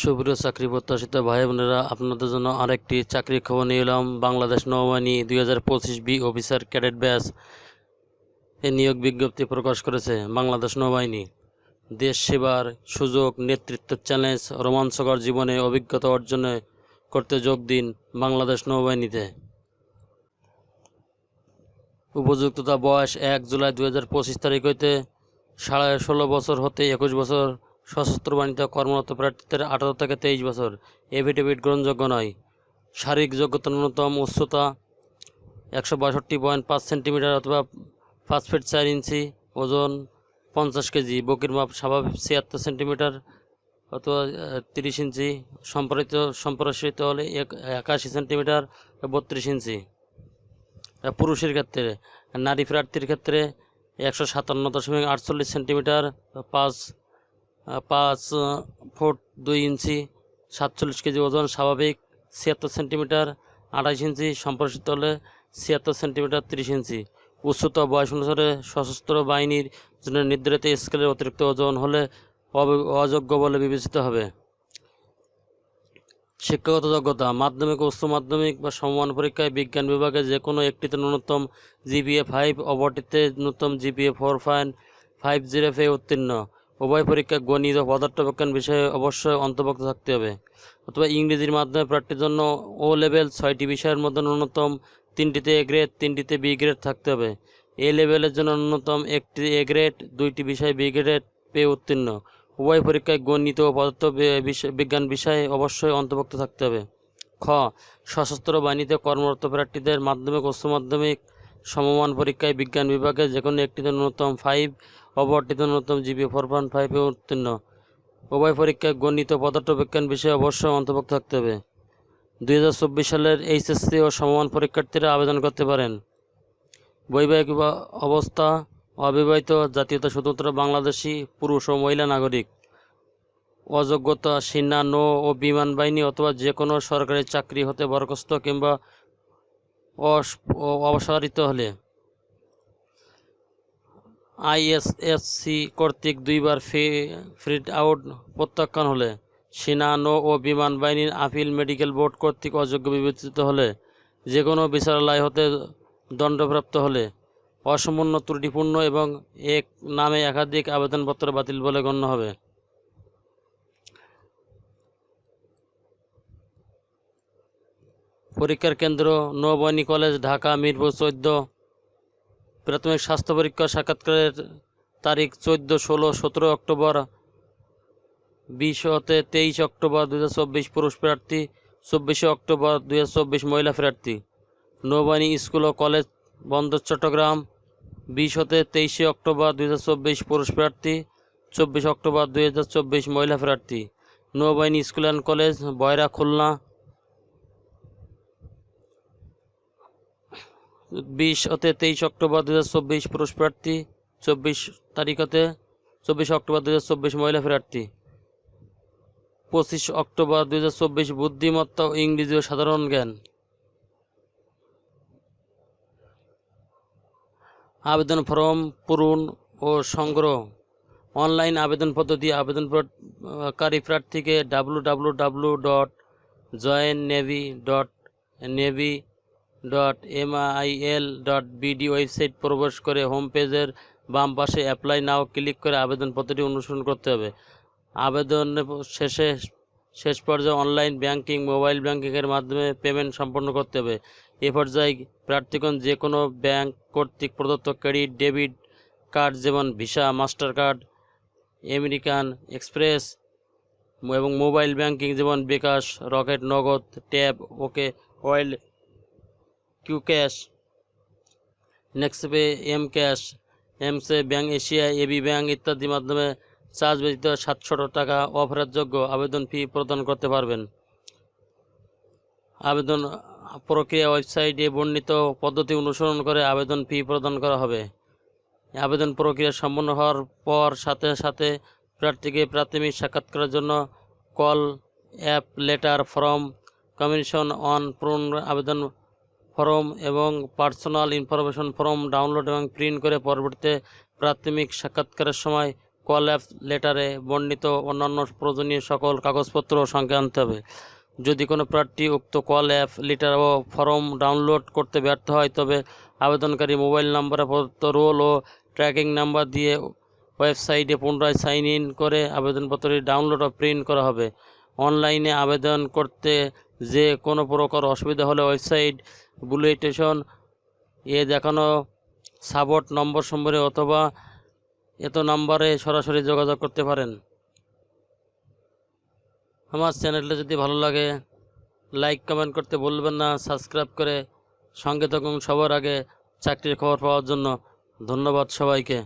সুপ্রিয় চাকরি প্রত্যাশিত ভাই বোনেরা আপনাদের জন্য আরেকটি চাকরির খবর নিয়ে এলাম। বাংলাদেশ নৌবাহিনী দুই হাজার পঁচিশ বি অফিসার ক্যাডেট ব্যাচ এ নিয়োগ বিজ্ঞপ্তি প্রকাশ করেছে বাংলাদেশ নৌবাহিনী। দেশ সেবার সুযোগ, নেতৃত্ব চ্যালেঞ্জ রোমাঞ্চকর জীবনে অভিজ্ঞতা অর্জনে করতে যোগ দিন বাংলাদেশ নৌবাহিনীতে। উপযুক্ততা বয়স এক জুলাই দুই হাজার পঁচিশ তারিখ হইতে সাড়ে ষোলো বছর হতে একুশ বছর সশস্ত্র বাহিনীতে কর্মরত প্রার্থীদের আঠারো থেকে তেইশ বছর। এফিডেভিট গ্রহণযোগ্য নয়। শারীরিক যোগ্যতা ন্যূনতম উচ্চতা একশো বাষট্টি পয়েন্ট পাঁচ সেন্টিমিটার অথবা পাঁচ ফিট চার ইঞ্চি, ওজন পঞ্চাশ কেজি। বকির মাপ স্বাভাবিক ছিয়াত্তর সেন্টিমিটার অথবা তিরিশ ইঞ্চি। সম্প্রসারিত সম্প্রসারিত হলে এক- একাশি সেন্টিমিটার বত্রিশ ইঞ্চি। পুরুষের ক্ষেত্রে, নারী প্রার্থীর ক্ষেত্রে একশো সাতান্ন দশমিক আটচল্লিশ সেন্টিমিটার পাঁচ পাঁচ, ফুট দুই ইঞ্চি, সাতচল্লিশ কেজি ওজন, স্বাভাবিক, ছিয়াত্তর সেন্টিমিটার আঠাশ ইঞ্চি, সম্প্রসারিত হলে ছিয়াত্তর সেন্টিমিটার, তিরিশ ইঞ্চি। উচ্চতা বয়স অনুসারে সশস্ত্র বাহিনীর জন্য নির্ধারিত স্কেলের অতিরিক্ত ওজন হলে অযোগ্য বলে বিবেচিত হবে। শিক্ষাগত যোগ্যতা, মাধ্যমিক উচ্চ মাধ্যমিক বা সমমান পরীক্ষায় বিজ্ঞান বিভাগে যে কোনো একটিতে ন্যূনতম জিপিএ ফাইভ, অপরটিতে ন্যূনতম GPA four point five zero ফে উত্তীর্ণ। উভয় পরীক্ষা গণিত ও পদার্থবিজ্ঞান বিষয়ে অবশ্যই অন্তর্ভুক্ত থাকতে হবে। অথবা ইংরেজির মাধ্যমে প্রার্থীর জন্য ও লেভেল ছয়টি বিষয়ের মধ্যে ন্যূনতম তিনটিতে এ গ্রেড তিনটিতে বি গ্রেড থাকতে হবে। এ লেভেলের জন্য ন্যূনতম একটি এ গ্রেড দুইটি বিষয় বি গ্রেড পেয়ে উত্তীর্ণ। উভয় পরীক্ষায় গণিত ও পদার্থ বিজ্ঞান বিষয়ে অবশ্যই অন্তর্ভুক্ত থাকতে হবে। খ, সশস্ত্র বাহিনীতে কর্মরত প্রার্থীদের মাধ্যমিক উচ্চ মাধ্যমিক সমমান পরীক্ষায় বিজ্ঞান বিভাগে যে কোনো একটিতে ন্যূনতম ফাইভ অপরটিতে ন্যূনতম জিবি ফোর পয়েন্ট ফাইভে উত্তীর্ণ। উভয় পরীক্ষায় গণিত, পদার্থবিজ্ঞান বিষয়ে অবশ্যই অন্তর্ভুক্ত থাকতে হবে। দুই হাজার চব্বিশ সালের এইচএসসি ও সমমান পরীক্ষার্থীরা আবেদন করতে পারেন। বৈবাহিক অবস্থা, অবিবাহিত জাতীয়তা শুধুমাত্র বাংলাদেশি পুরুষ ও মহিলা নাগরিক, অযোগ্যতা, সেনা, নৌ ও বিমান বাহিনী অথবা যে কোনো সরকারি চাকরি হতে বরখাস্ত কিংবা ও- হলে। আইএসএসসি কর্তৃক দুইবার ফ্রিড আউট প্রত্যাখ্যান হলে সেনা নৌ ও বিমান বাহিনীর আপিল মেডিকেল বোর্ড কর্তৃক অযোগ্য বিবেচিত হলে যে কোনো বিচারালয় হতে দণ্ডপ্রাপ্ত হলে অসম্পূর্ণ ত্রুটিপূর্ণ এবং এক নামে একাধিক আবেদনপত্র বাতিল বলে গণ্য হবে। পরীক্ষার কেন্দ্র নৌবাহিনী কলেজ, ঢাকা, মিরপুর, চোদ্দ প্রাথমিক স্বাস্থ্য পরীক্ষা সাক্ষাৎকারের তারিখ চোদ্দ, ষোলো, সতেরো অক্টোবর বিশ হতে তেইশ অক্টোবর দু চব্বিশ পুরুষ প্রার্থী, চব্বিশে অক্টোবর দু হাজার চব্বিশ মহিলা প্রার্থী। নৌবাহিনী স্কুল ও কলেজ বন্দর চট্টগ্রাম বিশ হতে তেইশে অক্টোবর দু হাজার চব্বিশ পুরুষ প্রার্থী, চব্বিশ অক্টোবর দু হাজার চব্বিশ মহিলা প্রার্থী। নৌবাহিনী school and college Boyra Khulna বিশ হতে তেইশ অক্টোবর দু হাজার চব্বিশ, পুরুষ প্রার্থী, চব্বিশ তারিখ হতে চব্বিশ অক্টোবর দু হাজার চব্বিশ, মহিলা প্রার্থী। পঁচিশ অক্টোবর দু হাজার চব্বিশ, বুদ্ধিমত্তা ও ইংরেজি ও সাধারণ জ্ঞান। আবেদন ফর্ম পূরণ ও সংগ্রহ। অনলাইন আবেদন পদ্ধতি আবেদনকারী প্রার্থীকে W W W dot join navy dot navy dot MIL dot BD website প্রবেশ করে হোম পেজের বাম পাশে অ্যাপ্লাই নাও ক্লিক করে আবেদনপত্রটি অনুসরণ করতে হবে। আবেদন শেষে শেষ পর্যায়ে অনলাইন ব্যাংকিং মোবাইল ব্যাংকিংয়ের মাধ্যমে পেমেন্ট সম্পন্ন করতে হবে। এ পর্যায়ে প্রার্থীগণ যে কোনো ব্যাংক কর্তৃক প্রদত্ত ক্রেডিট ডেবিট কার্ড যেমন Visa Master card American Express এবং মোবাইল ব্যাংকিং যেমন bKash Rocket Nagad Tap OK wallet Q cash Nexus Pay M cash এমসে bank Asia AB bank ইত্যাদির মাধ্যমে চার্জ ব্যতীত সাতশো টাকা অফারেরযোগ্য আবেদন ফি প্রদান করতে পারবেন। আবেদন প্রক্রিয়া ওয়েবসাইটে বর্ণিত পদ্ধতি অনুসরণ করে আবেদন ফি প্রদান করা হবে। আবেদন প্রক্রিয়া সম্পন্ন হওয়ার পর সাথে সাথে প্রার্থীকে প্রাথমিক সাক্ষাৎকারের জন্য call up letter form commission on পূরণ আবেদন ফর্ম এবং পার্সোনাল ইনফরমেশন ফর্ম ডাউনলোড এবং প্রিন্ট করে পরবর্তীতে প্রাথমিক সাক্ষাৎকারের সময় কল অ্যাপ লেটারে বর্ণিত অন্যান্য প্রয়োজনীয় সকল কাগজপত্র সঙ্গে আনতে হবে। যদি কোনো প্রার্থী উক্ত কল অ্যাপ, লেটার ও ফর্ম ডাউনলোড করতে ব্যর্থ হয়, তবে আবেদনকারী মোবাইল নাম্বারে প্রদত্ত রোল ও ট্র্যাকিং নাম্বার দিয়ে ওয়েবসাইটে পুনরায় সাইন ইন করে আবেদনপত্রটি ডাউনলোড ও প্রিন্ট করা হবে। অনলাইনে আবেদন করতে যে কোনো প্রকার অসুবিধা হলে ওয়েবসাইট বুলেটেশন এ দেখানো সাপোর্ট নম্বর সম্বরে অথবা এত নম্বরে সরাসরি যোগাযোগ করতে পারেন। আমার চ্যানেলটা যদি ভালো লাগে, লাইক, কমেন্ট করতে বলবেন না, সাবস্ক্রাইব করে সঙ্গে থাকুন সবার আগে চাকরির খবর পাওয়ার জন্য। ধন্যবাদ সবাইকে।